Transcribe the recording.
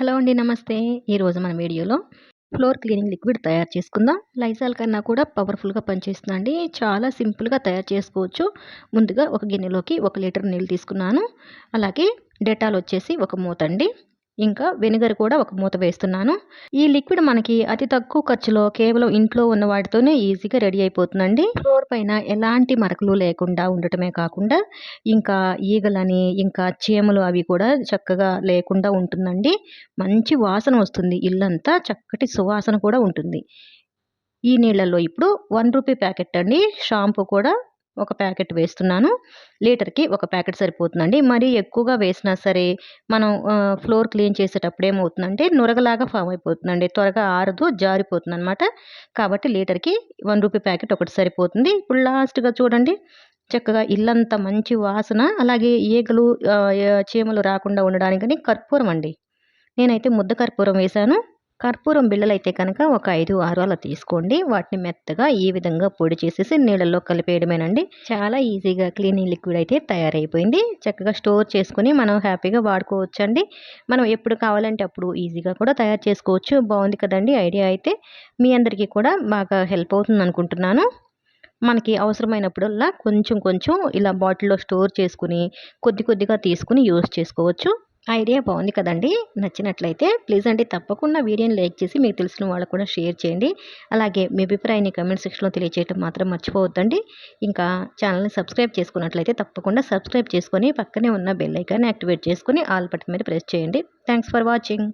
Hello అండి నమస్తే. ఈరోజు మన వీడియోలో ఫ్లోర్ క్లీనింగ్ లిక్విడ్ తయారు చేసుకుందాం. లైసాల్ కన్నా కూడా పవర్ఫుల్గా పనిచేస్తుందండి చాలా సింపుల్గా తయారు చేసుకోవచ్చు. ముందుగా ఒక గిన్నెలోకి ఒక లీటర్ నీళ్ళు తీసుకున్నాను. అలాగే డెటాల్ వచ్చేసి ఒక మూత అండి. ఇంకా వెనిగర్ కూడా ఒక మూత వేస్తున్నాను. ఈ లిక్విడ్ మనకి అతి తక్కువ ఖర్చులో కేవలం ఇంట్లో ఉన్న వాటితోనే ఈజీగా రెడీ అయిపోతుందండి. ఫ్లోర్ పైన ఎలాంటి మరకలు లేకుండా ఉండటమే కాకుండా ఇంకా ఈగలని ఇంకా చీమలు అవి కూడా చక్కగా లేకుండా ఉంటుందండి. మంచి వాసన వస్తుంది. ఇల్లంతా చక్కటి సువాసన కూడా ఉంటుంది. ఈ నీళ్ళల్లో ఇప్పుడు వన్ రూపీ ప్యాకెట్ అండి. షాంపూ కూడా ఒక ప్యాకెట్ వేస్తున్నాను. లీటర్కి ఒక ప్యాకెట్ సరిపోతుందండి. మరి ఎక్కువగా వేసినా సరే మనం ఫ్లోర్ క్లీన్ చేసేటప్పుడు ఏమవుతుందంటే నురగలాగా ఫామ్ అయిపోతుందండి. త్వరగా ఆరదు జారిపోతుంది అనమాట కాబట్టి లీటర్కి వన్ రూపీ ప్యాకెట్ ఒకటి సరిపోతుంది. ఇప్పుడు లాస్ట్గా చూడండి చక్కగా ఇల్లంతా మంచి వాసన అలాగే ఈగలు చీమలు రాకుండా ఉండడానికని కర్పూరం అండి. నేనైతే ముద్ద కర్పూరం వేశాను. కర్పూరం బిళ్ళలైతే కనుక ఒక ఐదు ఆరు అలా తీసుకోండి. వాటిని మెత్తగా ఈ విధంగా పొడి చేసేసి నీళ్ళల్లో కలిపేయడమేనండి. చాలా ఈజీగా క్లీనింగ్ లిక్విడ్ అయితే తయారైపోయింది. చక్కగా స్టోర్ చేసుకుని మనం హ్యాపీగా వాడుకోవచ్చండి. మనం ఎప్పుడు కావాలంటే అప్పుడు ఈజీగా కూడా తయారు చేసుకోవచ్చు. బాగుంది కదండి ఐడియా అయితే. మీ అందరికీ కూడా బాగా హెల్ప్ అవుతుంది అనుకుంటున్నాను. మనకి అవసరమైనప్పుడల్లా కొంచెం కొంచెం ఇలా బాటిల్లో స్టోర్ చేసుకుని కొద్ది కొద్దిగా తీసుకుని యూస్ చేసుకోవచ్చు. ఐడియా బాగుంది కదండి. నచ్చినట్లయితే ప్లీజ్ అండి తప్పకుండా వీడియోని లైక్ చేసి మీకు తెలిసిన వాళ్ళకు కూడా షేర్ చేయండి. అలాగే మీ అభిప్రాయాన్ని కమెంట్ సెక్షన్లో తెలియచేయటం మాత్రం మర్చిపోవద్దండి. ఇంకా ఛానల్ని సబ్స్క్రైబ్ చేసుకున్నట్లయితే తప్పకుండా సబ్స్క్రైబ్ చేసుకొని పక్కనే ఉన్న బెల్ ఐకాన్ని యాక్టివేట్ చేసుకొని ఆల్ బటన్ మీద ప్రెస్ చేయండి. Thanks for watching.